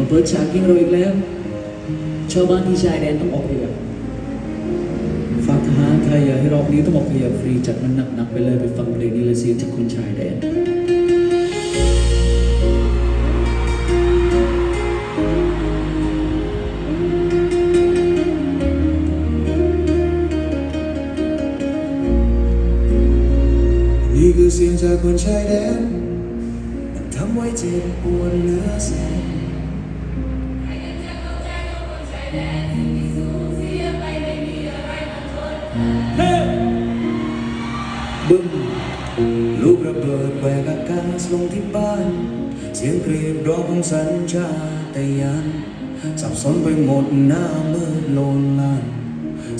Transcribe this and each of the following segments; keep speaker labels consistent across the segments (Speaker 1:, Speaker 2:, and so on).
Speaker 1: มาเปิดฉากยิงเราอีกแล้วชาวบ้านที่ชายแดนต้องออกพยพฝากทหารไทยอย่าให้รอบนี้ต้องออกพยพฟรีจัดมันหนักๆไปเลยไปฟังเพลงนี้และเสียงจากคนชายแดน
Speaker 2: นี่คือเสียงจากคนชายแดนมันทำไว้เจ็บปวดเหลือแสน บึ้มลูกระเบิดแหวกอากาศลงที่บ้าน เสียงกรีดร้องของสัญชาตญาณสับสนไปหมดหน้ามืดโลนลาน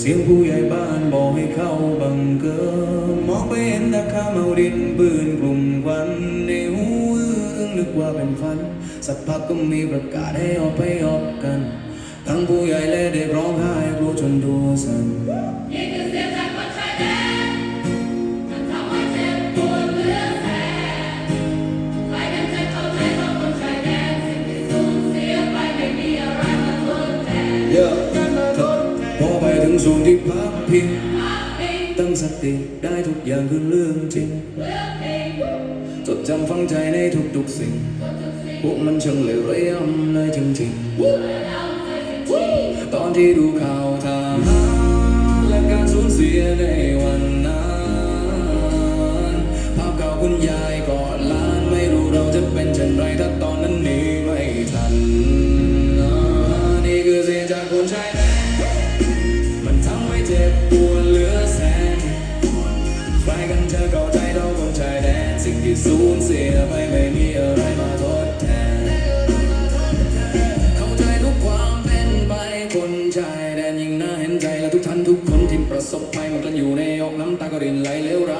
Speaker 2: เสียงผู้ใหญ่บ้านบอกให้เข้าบังเกอร์มองไปเห็นตาข้ามเอาดินปืนกลุ่มควันในหูอึ้งนึกว่าเป็นฝัน สักพักก็มีประกาศให้ออกไปออกกัน งผู้ใหญ่และเด็กร้องไห้กลัวจนตัวสั่น
Speaker 3: นี่คือเสียงจากคนชายแดนมันทำให้เจ็บปวดเหลือแสนใครกันจะเข้าใจว่าคนชายแดนสิ่งที่สูญเสียไปไม่มีอะไรมาทดแทน
Speaker 2: เยอะพอไปถึงศูนย์ที่พักพิงตั้งสติได้ทุกอย่างคือเรื่องจริง
Speaker 3: จ
Speaker 2: ดจำฝังใจในทุกๆสิ่ง พวกมันช่างเลวร้ายย่ำเลยจริงๆ ตอนที่ดูข่าวทหารและการสูญเสียในวันนั้นภาพเก่าคุณยายกอดหลานไม่รู้เราจะเป็นเช่นไรถ้าตอนนั้นนีไม่ทันนี่คือเสียงจากคนชายแดนมันทำให้เจ็บปวดเหลือแสนใครกันจะเข้าใจเราคนชายแดนสิ่งที่สูญเสียไปไม่มีอะไรมาทด ชายแดนยิ่งน่าเห็นใจและทุกท่านทุกคนที่ประสบภัยมันกันอยู่ในอกน้ำตาก็รินไหลเลวร้าย